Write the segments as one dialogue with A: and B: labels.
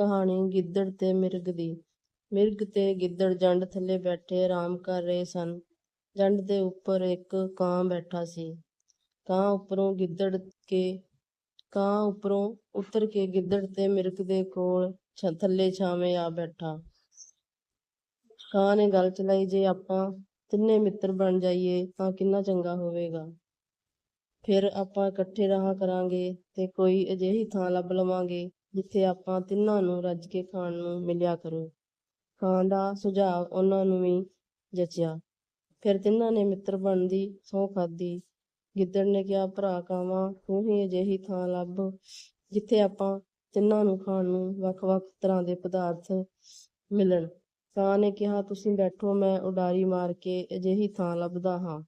A: ਕਹਾਣੀ ਗਿੱਦੜ ਤੇ ਮਿਰਗ ਦੀ। ਮਿਰਗ ਤੇ ਗਿੱਦੜ ਜੰਡ ਥੱਲੇ ਬੈਠੇ ਆਰਾਮ ਕਰ ਰਹੇ ਸਨ। ਜੰਡ ਦੇ ਉੱਪਰ ਇੱਕ ਕਾਂ ਬੈਠਾ ਸੀ। ਕਾਂ ਉੱਪਰੋਂ ਗਿੱਦੜ ਕੇ, ਕਾਂ ਉੱਪਰੋਂ ਉਤਰ ਕੇ ਗਿੱਦੜ ਤੇ ਮਿਰਗ ਦੇ ਕੋਲ ਛ- ਥੱਲੇ ਛਾਵੇਂ ਆ ਬੈਠਾ। ਕਾਂ ਨੇ ਗੱਲ ਚਲਾਈ, ਜੇ ਆਪਾਂ ਤਿੰਨੇ ਮਿੱਤਰ ਬਣ ਜਾਈਏ ਤਾਂ ਕਿੰਨਾ ਚੰਗਾ ਹੋਵੇਗਾ। ਫਿਰ ਆਪਾਂ ਇਕੱਠੇ ਰਹਾ ਕਰਾਂਗੇ ਤੇ ਕੋਈ ਅਜਿਹੀ ਥਾਂ ਲੱਭ ਲਵਾਂਗੇ ਜਿੱਥੇ ਆਪਾਂ ਤਿੰਨਾਂ ਨੂੰ ਰੱਜ ਕੇ ਖਾਣ ਨੂੰ ਮਿਲਿਆ ਕਰੂ। ਕਾਂ ਦਾ ਸੁਝਾਅ ਉਹਨਾਂ ਨੂੰ ਵੀ ਜਚਿਆ। ਫਿਰ ਤਿੰਨਾਂ ਨੇ ਮਿੱਤਰ ਬਣਨ ਦੀ ਸਹੁੰ ਖਾਧੀ। ਗਿੱਦੜ ਨੇ ਕਿਹਾ, ਭਰਾ ਕਾਵਾਂ, ਤੂੰ ਹੀ ਅਜਿਹੀ ਥਾਂ ਲੱਭ, ਜਿੱਥੇ ਆਪਾਂ ਤਿੰਨਾਂ ਨੂੰ ਖਾਣ ਨੂੰ ਵੱਖ-ਵੱਖ ਤਰ੍ਹਾਂ ਦੇ ਪਦਾਰਥ ਮਿਲਣ। ਕਾਂ ਨੇ ਕਿਹਾ, ਤੁਸੀਂ ਬੈਠੋ, ਮੈਂ ਉਡਾਰੀ ਮਾਰ ਕੇ ਅਜਿਹੀ ਥਾਂ ਲੱਭਦਾ ਹਾਂ।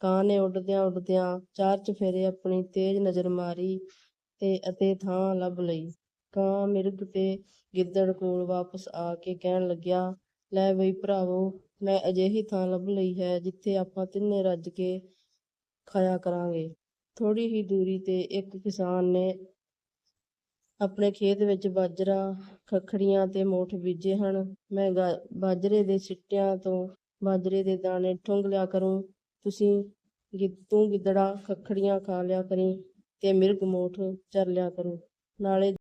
A: ਕਾਂ ਨੇ ਉੱਡਦਿਆਂ ਉੱਡਦਿਆਂ ਚਾਰ ਚੁਫੇਰੇ ਆਪਣੀ ਤੇਜ਼ ਨਜ਼ਰ ਮਾਰੀ ਤੇ ਅਤੇ ਥਾਂ ਲੱਭ ਲਈ। ਕਾਂ ਮਿਰਗ ਤੇ ਗਿੱਦੜ ਕੋਲ ਵਾਪਸ ਆ ਕੇ ਕਹਿਣ ਲੱਗਿਆ, ਲੈ ਬਈ ਭਰਾਵੋ, ਮੈਂ ਅਜਿਹੀ ਥਾਂ ਲੱਭ ਲਈ ਹੈ ਜਿੱਥੇ ਆਪਾਂ ਤਿੰਨੇ ਰੱਜ ਕੇ ਖਾਇਆ ਕਰਾਂਗੇ। ਥੋੜੀ ਹੀ ਦੂਰੀ ਤੇ ਇੱਕ ਕਿਸਾਨ ਨੇ ਆਪਣੇ ਖੇਤ ਵਿੱਚ ਬਾਜਰਾ, ਖੱਖੜੀਆਂ ਤੇ ਮੋਠ ਬੀਜੇ ਹਨ। ਮੈਂ ਗਾ- ਬਾਜਰੇ ਦੇ ਸਿੱਟਿਆਂ ਤੋਂ ਬਾਜਰੇ ਦੇ ਦਾਣੇ ਠੁੰਗ ਲਿਆ ਕਰੂੰ। ਤੁਸੀਂ ਗਿੱਤੂ ਤੂੰ ਗਿੱਦੜਾ, ਖੱਖੜੀਆਂ ਖਾ ਲਿਆ ਕਰੀ ਤੇ ਮਿਰਗ ਮੋਠ ਚਰ ਲਿਆ ਕਰੋ। ਨਾਲੇ